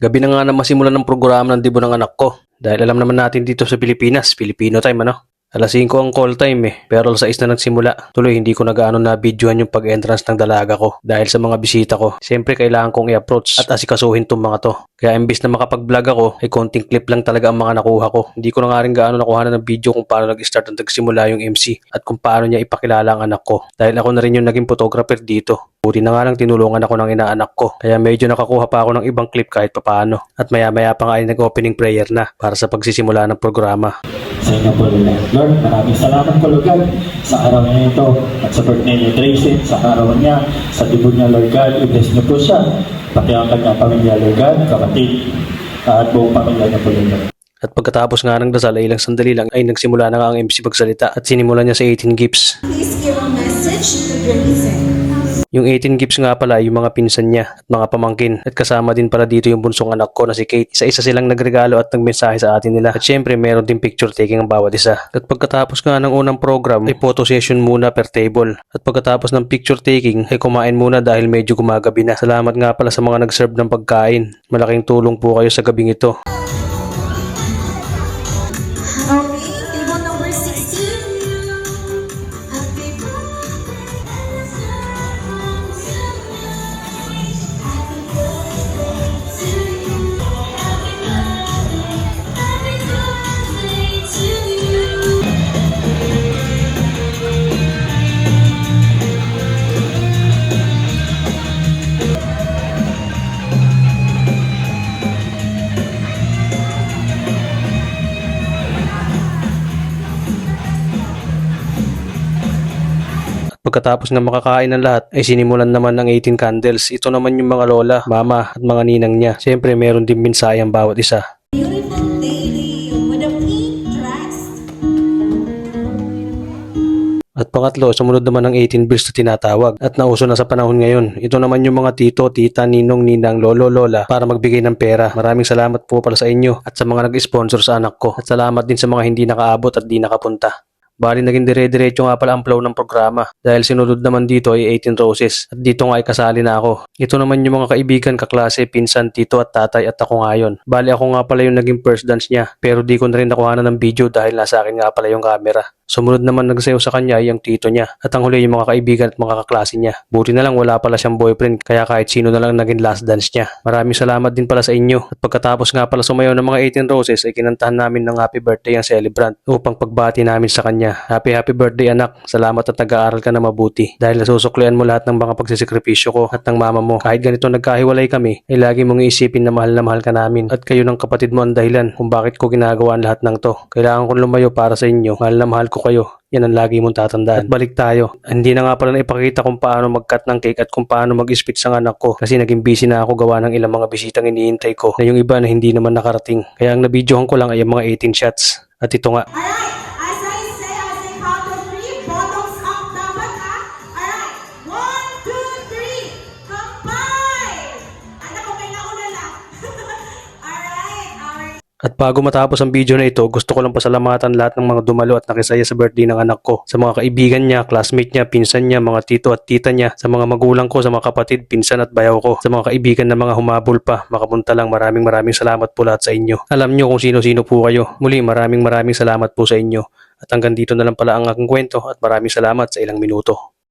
Gabi na nga na masimulan ng programa ng dibo ng anak ko. Dahil alam naman natin dito sa Pilipinas, Filipino time ano? Alas 5 ang call time eh, pero alas 6 na nagsimula. Tuloy, hindi ko nagaano na videohan yung pag-entrance ng dalaga ko. Dahil sa mga bisita ko, siyempre kailangan kong i-approach at asikasuhin tong mga to. Kaya imbis na makapag-vlog ako, ay konting clip lang talaga ang mga nakuha ko. Hindi ko na nga rin gaano nakuha ng video kung paano nag-start at nagsimula yung MC at kung paano niya ipakilala ang anak ko. Dahil ako na rin yung naging photographer dito. Buti na nga lang tinulungan ako ng inaanak ko. Kaya medyo nakakuha pa ako ng ibang clip kahit papaano. At maya-maya pa nga ay nag-opening prayer na para sa pagsisimula ng programa. Sa inyo po nila. Lord, maraming salamat po Lord God sa araw niya ito at sa birthday ni Tracy, sa araw niya, sa debut niya Lord God, i-bless niyo po siya, pati ang kanyang pamilya Lord God, kapatid, at buong pamilya niya po Lord God. At pagkatapos nga ng dasal ay ilang sandali lang ay nagsimula na nga ang MC pagsalita at sinimulan niya sa 18 gifts. Please give a message to Drenisen. Yung 18 gifts nga pala yung mga pinsan niya at mga pamangkin at kasama din pala dito yung bunsong anak ko na si Kate. Isa-isa silang nagregalo at nagmensahe sa atin nila. At syempre meron din picture taking ang bawat isa. At pagkatapos nga ng unang program ay photo session muna per table. At pagkatapos ng picture taking ay kumain muna dahil medyo gumagabi na. Salamat nga pala sa mga nag-serve ng pagkain. Malaking tulong po kayo sa gabing ito. Pagkatapos nga makakain ng lahat, ay sinimulan naman ng 18 candles. Ito naman yung mga lola, mama at mga ninang niya. Siyempre meron din mensahe ang bawat isa. At pangatlo, sumunod naman ang 18 bills na tinatawag at nauso na sa panahon ngayon. Ito naman yung mga tito, tita, ninong, ninang, lolo, lola para magbigay ng pera. Maraming salamat po pala sa inyo at sa mga nag-sponsor sa anak ko. At salamat din sa mga hindi nakaabot at di nakapunta. Bali naging dire-diretso nga pala ang flow ng programa dahil sinunod naman dito ay 18 roses at dito nga ay kasali na ako. Ito naman yung mga kaibigan, kaklase, pinsan, tito at tatay at ako ngayon. Bali ako nga pala yung naging first dance niya pero di ko na rin nakuha ng video dahil nasa akin nga pala yung camera. Sumunod naman nagsayaw sa kanya ay yung tito niya at ang huli yung mga kaibigan at mga kaklase niya. Buti na lang wala pala siyang boyfriend kaya kahit sino na lang naging last dance niya. Maraming salamat din pala sa inyo at pagkatapos nga pala sumayaw ng mga 18 roses ay kinantahan namin ng happy birthday ang celebrant upang pagbati namin sa kanya. Happy happy birthday anak. Salamat at nag-aaral ka na mabuti dahil nasusuklian mo lahat ng mga pagsisakripisyo ko at ng mama mo. Kahit ganito nagkahiwalay kami ay lagi mong iisipin na mahal na mahal ka namin at kayo ng kapatid mo ang dahilan kung bakit ko ginagawa ang lahat ng to. Kailangan kong lumayo para sa inyo. Mahal na mahal ko kayo. Yan ang lagi mong tatandaan. At balik tayo. Hindi na nga pala naipakita kung paano mag-cut ng cake at kung paano mag-speech sa anak ko. Kasi naging busy na ako gawa ng ilang mga bisitang iniintay ko na yung iba na hindi naman nakarating. Kaya ang nabidyohan ko lang ay yung mga 18 shots. At ito nga, Alright, At bago matapos ang video na ito, gusto ko lang pasalamatan lahat ng mga dumalo at nakisaya sa birthday ng anak ko. Sa mga kaibigan niya, classmate niya, pinsan niya, mga tito at tita niya, sa mga magulang ko, sa mga kapatid, pinsan at bayaw ko, sa mga kaibigan na mga humabol pa, makapunta lang, maraming maraming salamat po lahat sa inyo. Alam niyo kung sino-sino po kayo. Muli, maraming maraming salamat po sa inyo. At hanggang dito na lang pala ang aking kwento at maraming salamat sa ilang minuto.